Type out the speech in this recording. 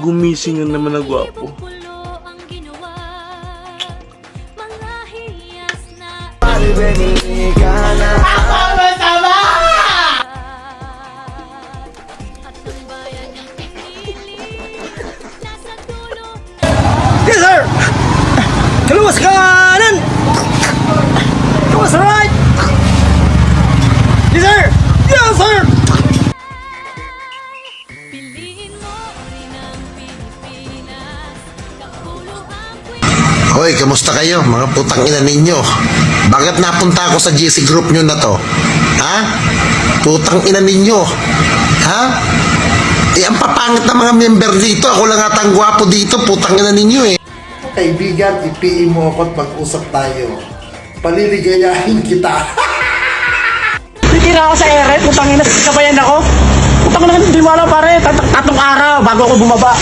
gumising na naman na gwapo. Yes, sir! Kaluwas kanan! Hoy, kamusta kayo mga putang ina ninyo? Bakit napunta ako sa GC group nyo na to? Ha? Putang ina ninyo. Ha? Eh, ang papangit ng mga member dito. Ako lang atang gwapo dito. Putang ina ninyo eh. Kaibigan, ipiin mo ako at mag-usap tayo. Paliligayahin kita. Titira ako sa ere, putang ina, kabayan ako. Putang ina, hindi wala pare, tat- tatlong araw bago ako bumaba.